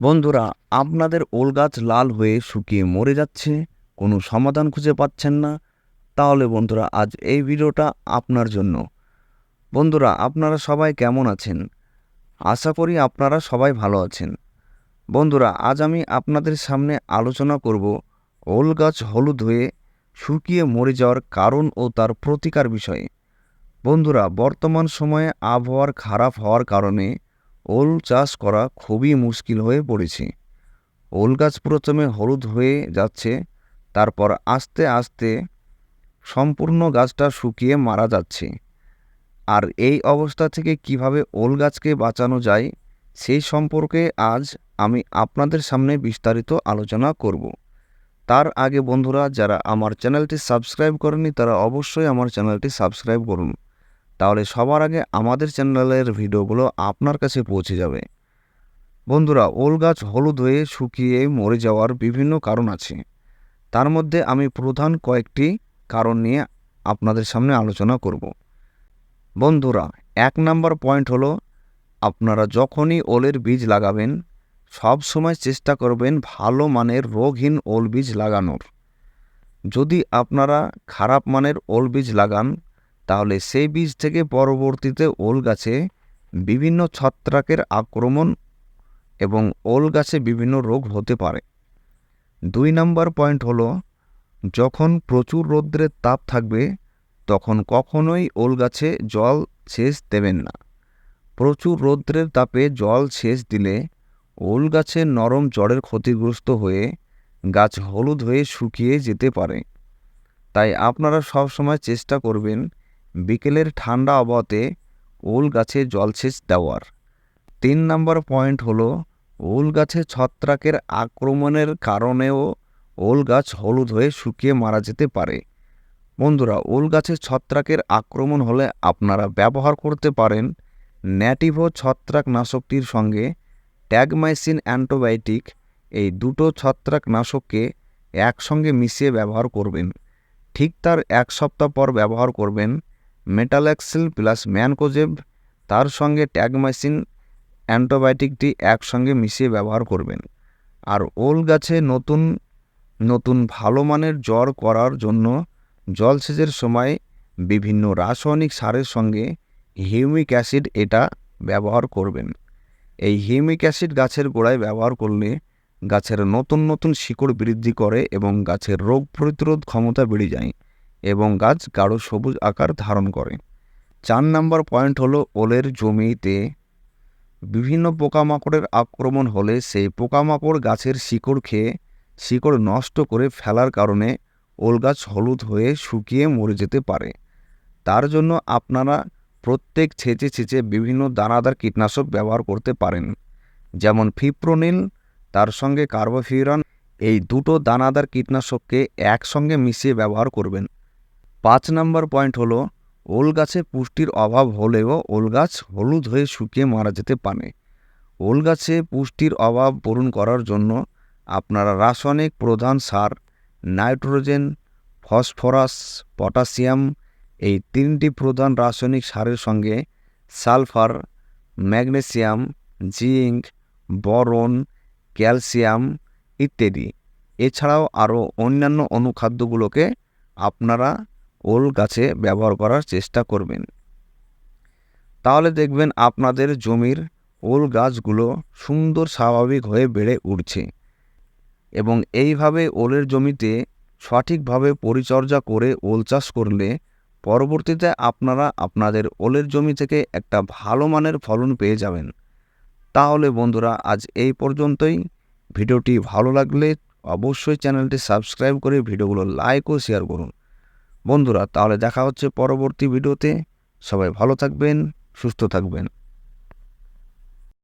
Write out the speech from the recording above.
বন্ধুরা, আপনাদের ওল গাছ লাল হয়ে শুকিয়ে মরে যাচ্ছে, কোনো সমাধান খুঁজে পাচ্ছেন না। তাহলে বন্ধুরা, আজ এই ভিডিওটা আপনার জন্য। বন্ধুরা, আপনারা সবাই কেমন আছেন? আশা করি আপনারা সবাই ভালো আছেন। বন্ধুরা, আজ আমি আপনাদের সামনে আলোচনা করব ওল গাছ হলুদ হয়ে শুকিয়ে মরে যাওয়ার কারণ ও তার প্রতিকার বিষয়ে। বন্ধুরা, বর্তমান সময়ে আবহাওয়ার খারাপ হওয়ার কারণে ওল চাষ করা খুবই মুশকিল হয়ে পড়েছে। ওল গাছ প্রথমে হলুদ হয়ে যাচ্ছে, তারপর আস্তে আস্তে সম্পূর্ণ গাছটা শুকিয়ে মারা যাচ্ছে। আর এই অবস্থা থেকে কীভাবে ওল গাছকে বাঁচানো যায় সেই সম্পর্কে আজ আমি আপনাদের সামনে বিস্তারিত আলোচনা করব। তার আগে বন্ধুরা, যারা আমার চ্যানেলটি সাবস্ক্রাইব করেনি তারা অবশ্যই আমার চ্যানেলটি সাবস্ক্রাইব করুন। তাহলে সবার আগে আমাদের চ্যানেলের ভিডিওগুলো আপনার কাছে পৌঁছে যাবে। বন্ধুরা, ওল গাছ হলুদ হয়ে শুকিয়ে মরে যাওয়ার বিভিন্ন কারণ আছে। তার মধ্যে আমি প্রধান কয়েকটি কারণ নিয়ে আপনাদের সামনে আলোচনা করব। বন্ধুরা, এক নাম্বার পয়েন্ট হলো, আপনারা যখনই ওলের বীজ লাগাবেন, সব সময় চেষ্টা করবেন ভালো মানের রোগহীন ওল বীজ লাগানোর। যদি আপনারা খারাপ মানের ওল বীজ লাগান তাহলে সেই বীজ থেকে পরবর্তীতে ওল গাছে বিভিন্ন ছত্রাকের আক্রমণ এবং ওল গাছে বিভিন্ন রোগ হতে পারে। দুই নম্বর পয়েন্ট হলো, যখন প্রচুর রৌদ্রের তাপ থাকবে, তখন কখনোই ওল গাছে জল সেচ দেবেন না। প্রচুর রৌদ্রের তাপে জল সেচ দিলে ওল গাছের নরম জড়ের ক্ষতিগ্রস্ত হয়ে গাছ হলুদ হয়ে শুকিয়ে যেতে পারে। তাই আপনারা সব সময় চেষ্টা করবেন বিকেলের ঠান্ডা আবহাওয়াতে ওল গাছে জলসেচ দেওয়ার। তিন নম্বর পয়েন্ট হলো, ওল গাছে ছত্রাকের আক্রমণের কারণেও ওল গাছ হলুদ হয়ে শুকিয়ে মারা যেতে পারে। বন্ধুরা, ওল গাছে ছত্রাকের আক্রমণ হলে আপনারা ব্যবহার করতে পারেন ন্যাটিভো ছত্রাকনাশকটির সঙ্গে ট্যাগমাইসিন অ্যান্টোবায়োটিক। এই দুটো ছত্রাকনাশককে একসঙ্গে মিশিয়ে ব্যবহার করবেন। ঠিক তার এক সপ্তাহ পর ব্যবহার করবেন মেটালেক্সিল প্লাস ম্যানকোজেব, তার সঙ্গে ট্যাগমাইসিন অ্যান্টিবায়োটিকটি একসঙ্গে মিশিয়ে ব্যবহার করবেন। আর ওল গাছে নতুন নতুন ভালো মানের জ্বর করার জন্য জলসেচের সময় বিভিন্ন রাসায়নিক সারের সঙ্গে হিউমিক অ্যাসিড এটা ব্যবহার করবেন। এই হিউমিক অ্যাসিড গাছের গোড়ায় ব্যবহার করলে গাছের নতুন নতুন শিকড় বৃদ্ধি করে এবং গাছের রোগ প্রতিরোধ ক্ষমতা বেড়ে যায়। এবং গাছ গাঢ় সবুজ আকার ধারণ করে। চার নম্বর পয়েন্ট হলো ওলের জমিতে বিভিন্ন পোকামাকড়ের আক্রমণ হলে সেই পোকামাকড় গাছের শিকড় খেয়ে শিকড় নষ্ট করে ফেলার কারণে ওল গাছ হলুদ হয়ে শুকিয়ে মরে যেতে পারে। তার জন্য আপনারা প্রত্যেক ছেঁচে ছেঁচে বিভিন্ন দানাদার কীটনাশক ব্যবহার করতে পারেন। যেমন ফিপ্রোনিল, তার সঙ্গে কার্বোফিউরান এই দুটো দানাদার কীটনাশককে একসঙ্গে মিশিয়ে ব্যবহার করবেন। পাঁচ নম্বর পয়েন্ট হলো, ওল গাছে পুষ্টির অভাব হলেও ওল গাছ হলুদ হয়ে শুকিয়ে মারা যেতে পারে। ওল গাছে পুষ্টির অভাব পূরণ করার জন্য আপনারা রাসায়নিক প্রধান সার, নাইট্রোজেন, ফসফরাস, পটাশিয়াম, এই তিনটি প্রধান রাসায়নিক সারের সঙ্গে sulphur, magnesium, zinc, boron, calcium ইত্যাদি। এছাড়াও আরও অন্যান্য অনুখাদ্যগুলোকে আপনারা ওল গাছে ব্যবহার করার চেষ্টা করবেন। তাহলে দেখবেন আপনাদের জমির ওল গাছগুলো সুন্দর স্বাভাবিক হয়ে বেড়ে উঠছে এবং এইভাবে ওলের জমিতে সঠিকভাবে পরিচর্যা করে ওল চাষ করলে পরবর্তীতে আপনারা আপনাদের ওলের জমি থেকে একটা ভালো মানের ফলন পেয়ে যাবেন। তাহলে বন্ধুরা, আজ এই পর্যন্তই। ভিডিওটি ভালো লাগলে অবশ্যই চ্যানেলটি সাবস্ক্রাইব করে ভিডিওগুলো লাইক ও শেয়ার করুন। বন্ধুরা তাহলে দেখা হচ্ছে পরবর্তী ভিডিওতে। সবাই ভালো থাকবেন সুস্থ থাকবেন।